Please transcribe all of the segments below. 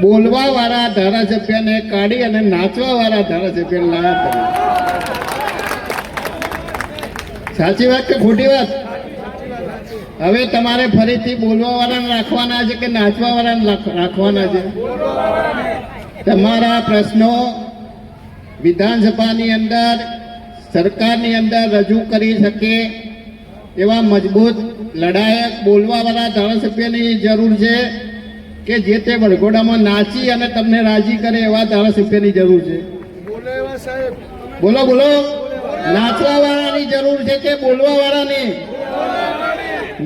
બોલવા વાળા ધારાસભ્યને કાઢી અને નાચવા વાળા ધારાસભ્ય સાચી વાત કે ખોટી વાત? હવે તમારે ફરીથી બોલવા વાળાને રાખવાના છે કે નાચવા વાળાને રાખવાના છે? તમારા પ્રશ્નો વિધાનસભાની અંદર, સરકારની અંદર રજૂ કરી શકે એવા મજબૂત, લડાયક, બોલવાવાળા ધારાસભ્યની જરૂર છે. કે જે તે વડઘોડામાં નાચી અને તમને રાજી કરે એવા ધારાસભ્યની જરૂર છે. બોલો બોલો નાચવા વાળાની જરૂર છે કે બોલવા વાળાની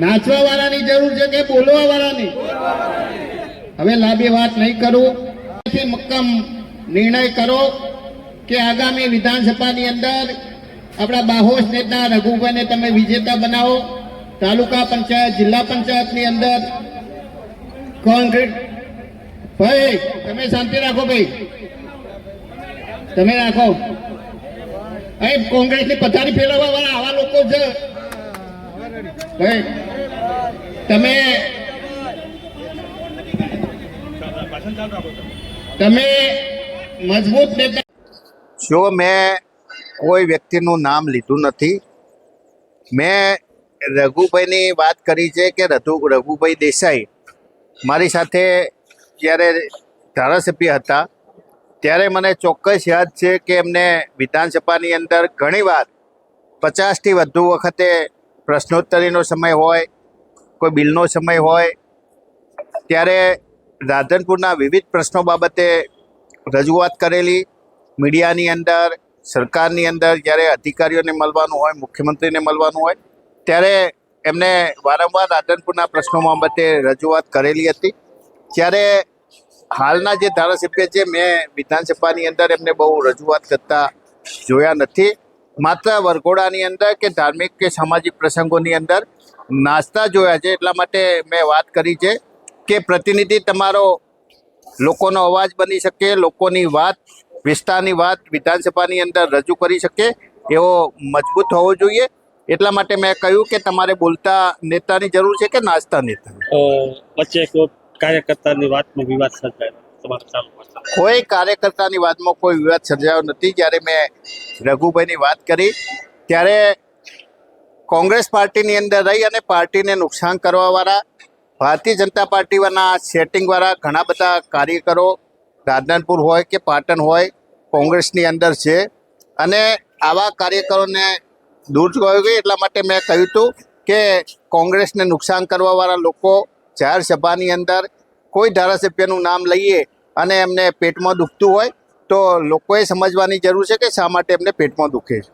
નાચવા વાળાની જરૂર છે કે બોલવા વાળાની હવે લાંબી વાત નહીં કરું. મક્કમ નિર્ણય કરો કે આગામી વિધાનસભાની અંદર આપણા બાહોશ નેતા રઘુભાઈને તમે વિજેતા બનાવો. તાલુકા પંચાયત જિલ્લા પંચાયતની અંદર કોન્ક્રીટ ભાઈ, તમે શાંતિ રાખો ભાઈ. તમે રાખો. અહીં કોંગ્રેસની પથારી ફેરવવા વાળા આવા લોકો છે ભાઈ, તમે તમે મજબૂત નેતા જો મેં કોઈ વ્યક્તિનું નામ લીધું નથી, મેં રઘુભાઈની વાત કરી છે કે રઘુ રઘુભાઈ દેસાઈ. મારી સાથે જ્યારે ધારાસભ્ય હતા, ત્યારે મને ચોક્કસ યાદ છે કે એમને વિધાનસભાની અંદર ઘણીવાર પચાસથી વધુ વખતે પ્રશ્નોત્તરીનો સમય હોય, કોઈ બિલનો સમય હોય, ત્યારે રાધનપુરના વિવિધ પ્રશ્નો બાબતે રજૂઆત કરેલી, મીડિયાની અંદર, સરકારની અંદર જ્યારે અધિકારીઓને મળવાનું હોય, મુખ્યમંત્રીને મળવાનું હોય, ત્યારે એમને વારંવાર રાધનપુરના પ્રશ્નો બાબતે રજૂઆત કરેલી હતી. ત્યારે હાલના જે ધારાસભ્ય છે, મેં વિધાનસભાની અંદર એમને બહુ રજૂઆત કરતા જોયા નથી. માત્ર વરઘોડાની અંદર કે ધાર્મિક કે સામાજિક પ્રસંગોની અંદર નાસ્તા જોયા છે, એટલા માટે મેં વાત કરી છે કે પ્રતિનિધિ તમારો લોકોનો અવાજ બની શકે, લોકોની વાત, વિસ્તારની વાત વિધાનસભાની અંદર રજૂ કરી શકે, એવો મજબૂત હોવો જોઈએ. એટલા માટે મેં કહ્યું કે તમારે બોલતા નેતાની જરૂર છે કે નાચતા નેતાની? અ, વચ્ચે કાર્યકર્તાની વાતમાં વિવાદ સર્જાયો. કોઈ કાર્યકર્તાની વાતમાં કોઈ વિવાદ સર્જાયો નથી. જ્યારે મેં રઘુભાઈની વાત કરી ત્યારે કોંગ્રેસ પાર્ટીની અંદર રહી અને પાર્ટીને નુકસાન કરવાવાળા ભારતીય જનતા પાર્ટીના સેટિંગવાળા ઘણા બધા કાર્યકરો રાધનપુર હોય કે પાટણ હોય કોંગ્રેસની અંદર છે. અને આવા કાર્યકરોને દૂર જોયું ગઈ એટલા માટે મેં કહ્યું હતું કે કોંગ્રેસને નુકસાન કરવાવાળા લોકો જાહેર સભાની અંદર કોઈ ધારાસભ્યનું નામ લઈએ અને એમને પેટમાં દુખતું હોય તો લોકોએ સમજવાની જરૂર છે કે શા માટે એમને પેટમાં દુખે છે.